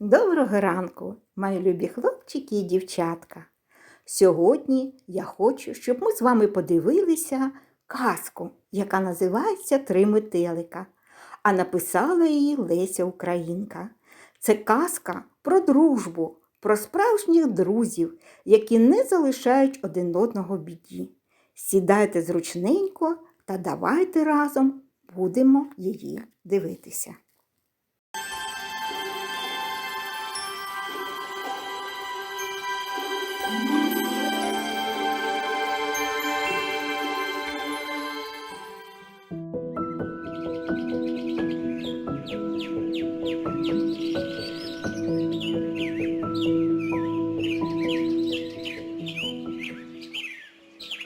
Доброго ранку, мої любі хлопчики і дівчатка. Сьогодні я хочу, щоб ми з вами подивилися казку, яка називається Три метелика, а написала її Леся Українка. Це казка про дружбу, про справжніх друзів, які не залишають один одного біді. Сідайте зручненько та давайте разом будемо її дивитися.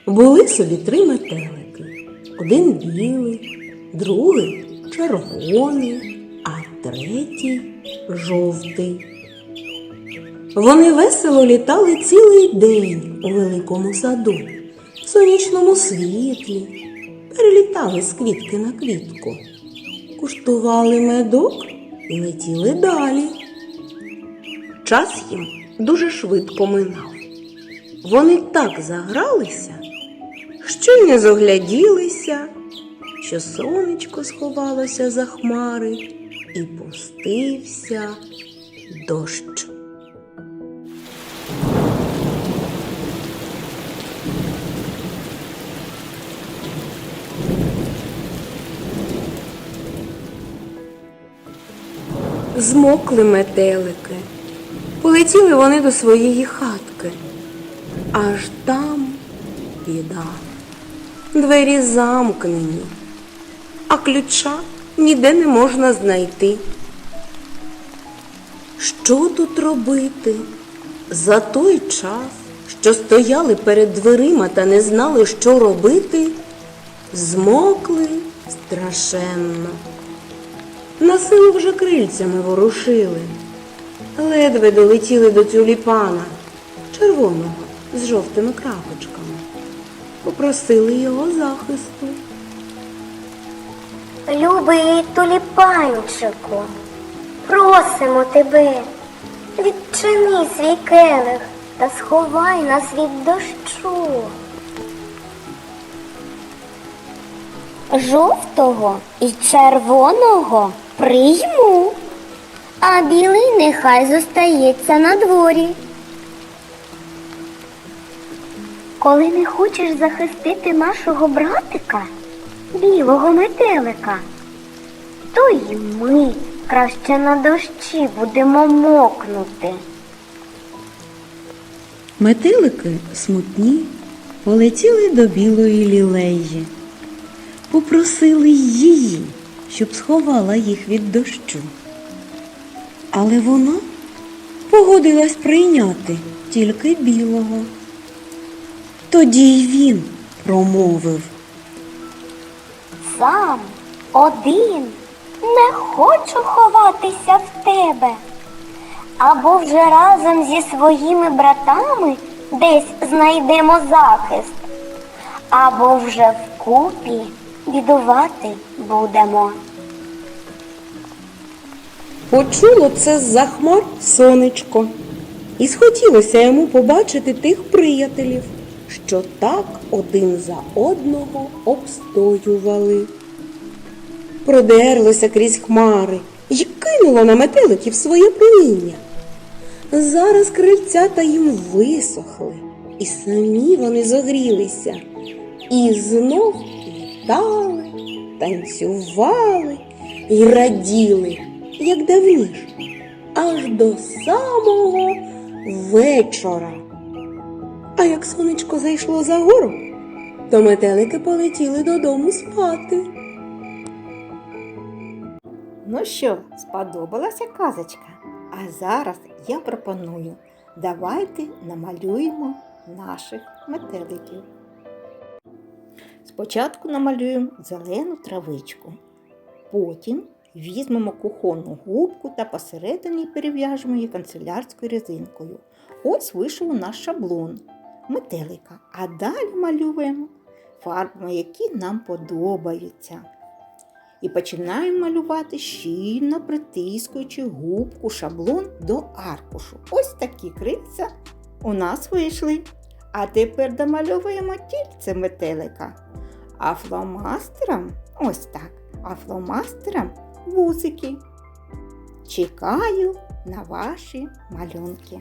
Були собі три метелики. Один білий, другий червоний, а третій жовтий. Вони весело літали цілий день у великому саду, в сонячному світлі, перелітали з квітки на квітку, куштували медок і летіли далі. Час їм дуже швидко минав. Вони так загралися, що й не зогляділися, що сонечко сховалося за хмари і пустився дощ. Змокли метелики, полетіли вони до своєї хатки. Аж там біда. Двері замкнені, а ключа ніде не можна знайти. Що тут робити? За той час, що стояли перед дверима та не знали, що робити, змокли страшенно. На силу вже крильцями ворушили, ледве долетіли до тюліпана червоного з жовтими крапочками. Попросили його захисту. Любий туліпанчику, просимо тебе, відчини свій келих та сховай нас від дощу. Жовтого і червоного прийму, а білий нехай зостається на дворі. Коли не хочеш захистити нашого братика, білого метелика, то й ми краще на дощі будемо мокнути. Метелики смутні полетіли до білої лілеї, попросили її, щоб сховала їх від дощу. Але вона погодилась прийняти тільки білого. Тоді й він промовив. Сам один не хочу ховатися в тебе. Або вже разом зі своїми братами десь знайдемо захист, або вже вкупі бідувати будемо. Почуло це з-за хмар сонечко, і схотілося йому побачити тих приятелів, що так один за одного обстоювали. Продерлося крізь хмари і кинуло на метеликів своє проміння. Зараз крильцята їм висохли, і самі вони зогрілися, і знов літали, танцювали і раділи, як давніш, аж до самого вечора. А як сонечко зайшло за гору, то метелики полетіли додому спати. Ну що, сподобалася казочка? А зараз я пропоную, давайте намалюємо наших метеликів. Спочатку намалюємо зелену травичку, потім візьмемо кухонну губку та посередині перев'яжемо її канцелярською резинкою. Ось вийшов наш шаблон метелика. А далі малюємо фарбами, які нам подобаються. І починаємо малювати щільно притискуючи губку шаблон до аркушу. Ось такі крильця у нас вийшли. А тепер домальовуємо тільце метелика. А фломастером ось так. А фломастером вусики. Чекаю на ваші малюнки.